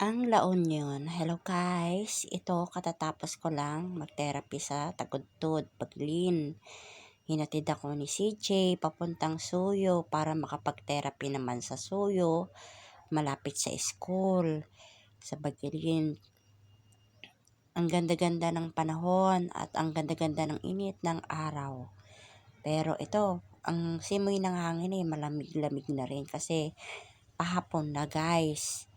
Ang La Union. Hello guys. Ito katatapos ko lang mag-therapy sa Tagudtod, Paglin. Hinatid ako ni CJ papuntang Suyo para makapag-therapy naman sa Suyo. Malapit sa school. Sa Baglin. Ang ganda-ganda ng panahon at ang ganda-ganda ng init ng araw. Pero ito, ang simoy ng hangin eh, malamig-lamig na rin kasi pahapon na guys.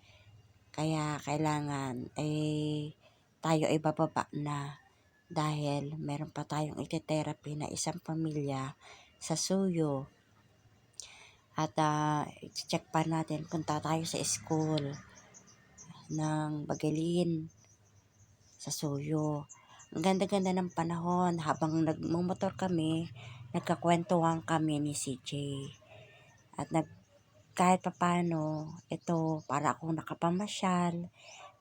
Kaya kailangan eh tayo ay bababa na dahil meron pa tayong ite-therapy na isang pamilya sa Suyo. At uh, check pa natin punta tayo sa school ng Bagalin sa Suyo. Ang ganda-ganda ng panahon habang nagmumotor kami, nagkakwentuhan kami ni CJ. At nag kahit papano, ito, para akong nakapamasyal,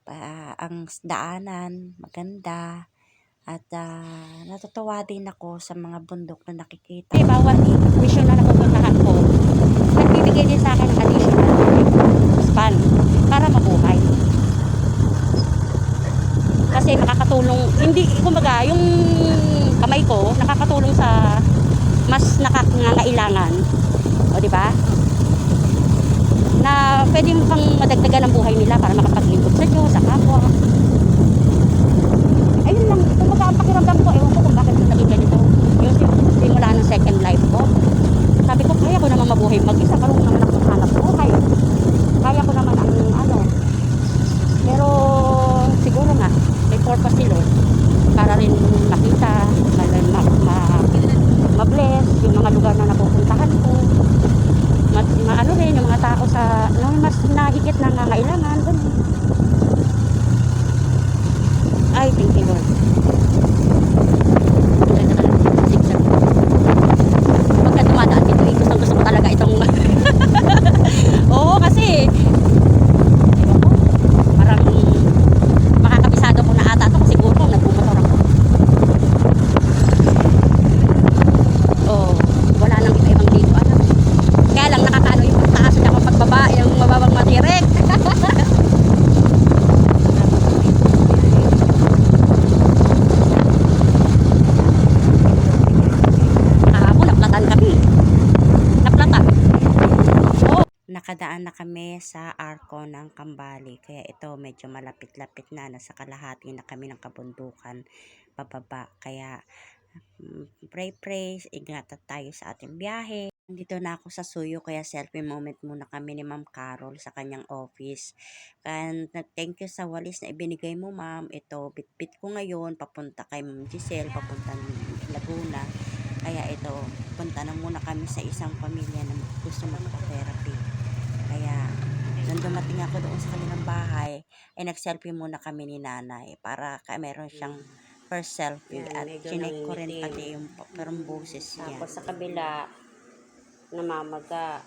pa, ang daanan, maganda, at uh, natutuwa din ako sa mga bundok na nakikita. Kasi bawat mission na napupuntahan ko, nagbibigay din sa akin additional span para mabuhay. Kasi nakakatulong, hindi, kumbaga, yung kamay ko, nakakatulong sa mas nakakangailangan. O, di ba? Na pwede mo pang madagdagan ang buhay nila para makapaglingkod sa Diyos, sa kapwa. Ayun lang, kumbaga ang pakiramdam ko, ewan ko kung bakit naging ganito. Yung simula ng second life ko. Sabi ko, kaya ko naman mabuhay mag-isa. Karoon naman ako hanap buhay. Kaya ko naman ang ano. Pero siguro nga, may purpose si Lord para rin makita, ma, ma, ma, ma-bless yung mga lugar na napupuntahan ko. Ma, ma, tao sa, na mas nahigit na nangailangan. Ganun. Ay, thank. Ang ganda talaga ng zigzag. Pagka dumadaan dito, eh, gustong gusto ko talaga itong... Oo, kasi... Ewan ko, parang makakabisado ko na ata ito kasi siguro nagbumotor ako. Oo, wala nang iba-ibang dito. Ano? Kaya lang nakakaano yung pagtaas at yung pagbaba, yung mababang matirek. Kahapon, naplatan kami. Naplatan. Oo. Nakadaan na kami sa arko ng Kambali. Kaya ito medyo malapit-lapit na. Nasa kalahati na kami ng kabundukan pababa. Kaya mm, pray-pray, ingatan tayo sa ating biyahe. Dito na ako sa Suyo kaya selfie moment muna kami ni Ma'am Carol sa kanyang office. And thank you sa walis na ibinigay mo ma'am. Ito, bitbit ko ngayon papunta kay Ma'am Giselle, papunta Laguna. Kaya ito, punta na muna kami sa isang pamilya na gusto magpa-therapy. Kaya, nung dumating ako doon sa kanilang bahay, ay nag-selfie muna kami ni nanay para ka meron siyang first selfie Yan, at chinek ko rin pati yung parang boses niya. Tapos sa kabila, namamaga,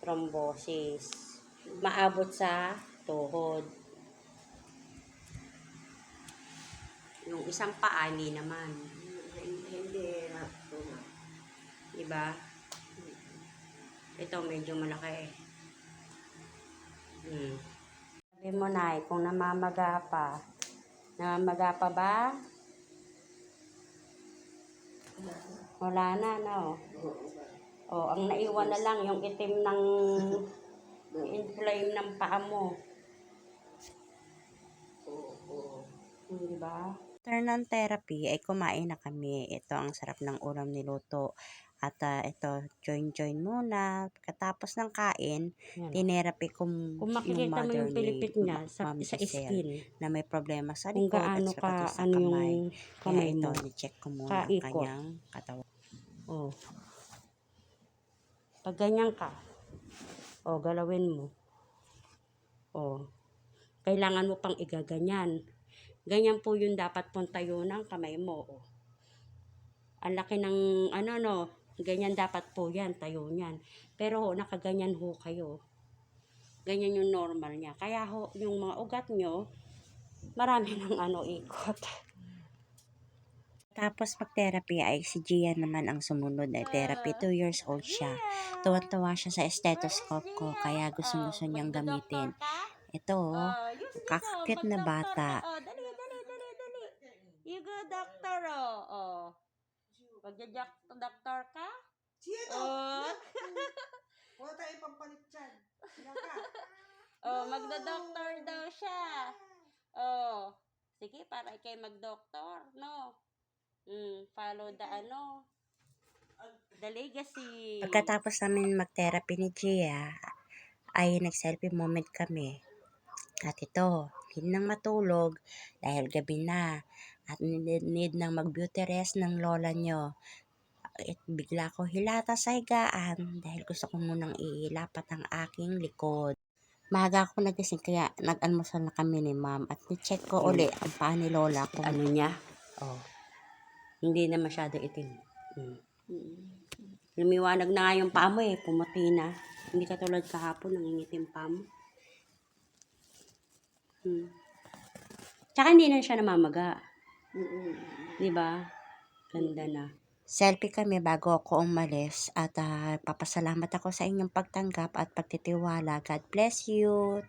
thrombosis, maabot sa tuhod. Yung isang paa, hindi naman. Hindi Diba? Ito medyo malaki. Hmm. Mo na kung namamaga pa. Namamaga pa ba? Wala na, no? O, ang naiwan na lang yung itim ng inflame ng paa mo. Hmm, di ba? After ng therapy ay kumain na kami. Ito ang sarap ng ulam niluto. At ah, ito, join-join muna. Pagkatapos ng kain, Yan. tinerapy ko Kung makikita mo yung pilipit ni niya sa, sa skin, na may problema sa likod at saka ka, sa ano yung kamay. Kaya kamay ito, ni-check ko muna ang kanyang katawan. Oh. Pag ganyan ka, oh, galawin mo. Oh. Kailangan mo pang igaganyan. Ganyan po yung dapat pong tayo ng kamay mo. Oh. Ang laki ng, ano no, ganyan dapat po yan, tayo niyan. Pero ho, nakaganyan ho kayo. Ganyan yung normal niya. Kaya ho, yung mga ugat nyo, marami ng ano, ikot. Tapos pag-therapy ay si Gia naman ang sumunod ay therapy. 2 years old siya. Tuwan-tuwa siya sa stethoscope ko kaya gusto-gusto niyang gamitin. Ito, oh. Kakakit na bata. ka. Oh, dali, dali, dali, dali. You go, doctor, oh. Oh. Magja-doctor ka? Sino? Oh. Wala tayo pampalit dyan. Sino ka? Oh, magda-doctor daw siya. Oh. Sige, para ikay mag-doctor, no? Mm, follow the ano. The legacy. Pagkatapos namin mag-therapy ni Gia, ay nag-selfie moment kami. At ito, need nang matulog dahil gabi na. At need, need nang mag-beauty rest ng lola nyo. At bigla ko hilata sa higaan dahil gusto ko munang iilapat ang aking likod. Maaga ako nagising kaya nag-almusal na kami ni ma'am at ni-check ko uli ang paa ni lola kung ano niya? oh, Hindi na masyado itim. Mm. mm, Lumiwanag na nga yung paa mo eh, pumuti na. Hindi katulad kahapon, nangingitim pa mo. Hmm. Tsaka hindi na siya namamaga. Mm-mm. Di ba? Ganda na. Selfie kami bago ako umalis at ah, papasalamat ako sa inyong pagtanggap at pagtitiwala. God bless you.